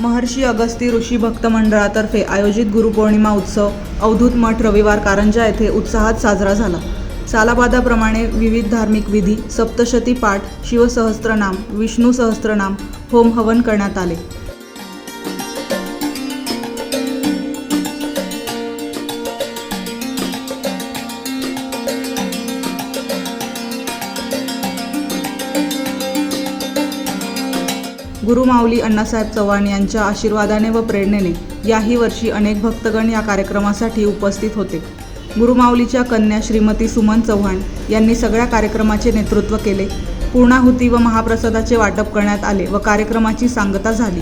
महर्षी अगस्ती ऋषी भक्त मंडळातर्फे आयोजित गुरुपौर्णिमा उत्सव अवधूत मठ रविवार कारंजा येथे उत्साहात साजरा झाला. सालाबादाप्रमाणे विविध धार्मिक विधी सप्तशती पाठ शिवसहस्त्रनाम विष्णू सहस्त्रनाम होम हवन करण्यात आले. गुरुमाऊली अण्णासाहेब चव्हाण यांच्या आशीर्वादाने व प्रेरणेने याही वर्षी अनेक भक्तगण या कार्यक्रमासाठी उपस्थित होते. गुरुमाऊलीच्या कन्या श्रीमती सुमन चव्हाण यांनी सगळ्या कार्यक्रमाचे नेतृत्व केले. पूर्णाहुती व महाप्रसादाचे वाटप करण्यात आले व कार्यक्रमाची सांगता झाली.